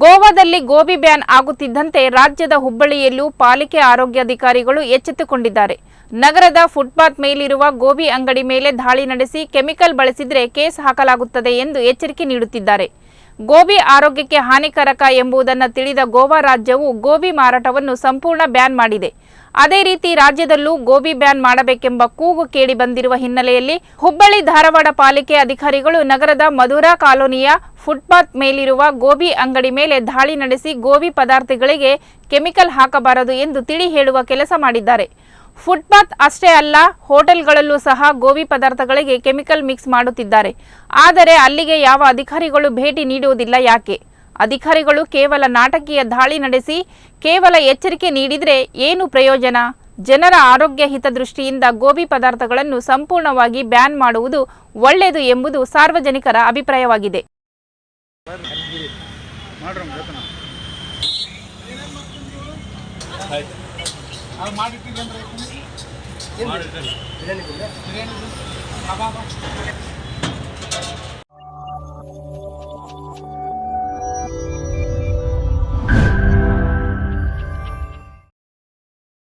ಗೋವಾದಲ್ಲಿ ಗೋಬಿ ಬ್ಯಾನ್ ಆಗುತ್ತಿದ್ದಂತೆ ರಾಜ್ಯದ ಹುಬ್ಬಳ್ಳಿಯಲ್ಲೂ ಪಾಲಿಕೆ ಆರೋಗ್ಯಾಧಿಕಾರಿಗಳು ಎಚ್ಚೆತ್ತುಕೊಂಡಿದ್ದಾರೆ. ನಗರದ ಫುಟ್ಪಾತ್ ಮೇಲಿರುವ ಗೋಬಿ ಅಂಗಡಿ ಮೇಲೆ ದಾಳಿ ನಡೆಸಿ ಕೆಮಿಕಲ್ ಬಳಸಿದರೆ ಕೇಸ್ ಹಾಕಲಾಗುತ್ತದೆ ಎಂದು ಎಚ್ಚರಿಕೆ ನೀಡುತ್ತಿದ್ದಾರೆ. ಗೋಬಿ ಆರೋಗ್ಯಕ್ಕೆ ಹಾನಿಕಾರಕ ಎಂಬುದನ್ನು ತಿಳಿದ ಗೋವಾ ರಾಜ್ಯವು ಗೋಬಿ ಮಾರಾಟವನ್ನು ಸಂಪೂರ್ಣ ಬ್ಯಾನ್ ಮಾಡಿದೆ. ಅದೇ ರೀತಿ ರಾಜ್ಯದಲ್ಲೂ ಗೋಬಿ ಬ್ಯಾನ್ ಮಾಡಬೇಕೆಂಬ ಕೂಗು ಕೇಳಿ ಬಂದಿರುವ ಹಿನ್ನೆಲೆಯಲ್ಲಿ ಹುಬ್ಬಳ್ಳಿ ಧಾರವಾಡ ಪಾಲಿಕೆ ಅಧಿಕಾರಿಗಳು ನಗರದ ಮಧುರಾ ಕಾಲೋನಿಯ ಫುಟ್ಪಾತ್ ಮೇಲಿರುವ ಗೋಬಿ ಅಂಗಡಿ ಮೇಲೆ ದಾಳಿ ನಡೆಸಿ ಗೋಬಿ ಪದಾರ್ಥಗಳಿಗೆ ಕೆಮಿಕಲ್ ಹಾಕಬಾರದು ಎಂದು ತಿಳಿ ಹೇಳುವ ಕೆಲಸ ಮಾಡಿದ್ದಾರೆ. ಫುಟ್ಪಾತ್ ಅಷ್ಟೇ ಅಲ್ಲ, ಹೋಟೆಲ್ಗಳಲ್ಲೂ ಸಹ ಗೋಬಿ ಪದಾರ್ಥಗಳಿಗೆ ಕೆಮಿಕಲ್ ಮಿಕ್ಸ್ ಮಾಡುತ್ತಿದ್ದಾರೆ. ಆದರೆ ಅಲ್ಲಿಗೆ ಯಾವ ಅಧಿಕಾರಿಗಳು ಭೇಟಿ ನೀಡುವುದಿಲ್ಲ ಯಾಕೆ? ಅಧಿಕಾರಿಗಳು ಕೇವಲ ನಾಟಕೀಯ ದಾಳಿ ನಡೆಸಿ ಕೇವಲ ಎಚ್ಚರಿಕೆ ನೀಡಿದರೆ ಏನು ಪ್ರಯೋಜನ? ಜನರ ಆರೋಗ್ಯ ಹಿತದೃಷ್ಟಿಯಿಂದ ಗೋಬಿ ಪದಾರ್ಥಗಳನ್ನು ಸಂಪೂರ್ಣವಾಗಿ ಬ್ಯಾನ್ ಮಾಡುವುದು ಒಳ್ಳೆಯದು ಎಂಬುದು ಸಾರ್ವಜನಿಕರ ಅಭಿಪ್ರಾಯವಾಗಿದೆ.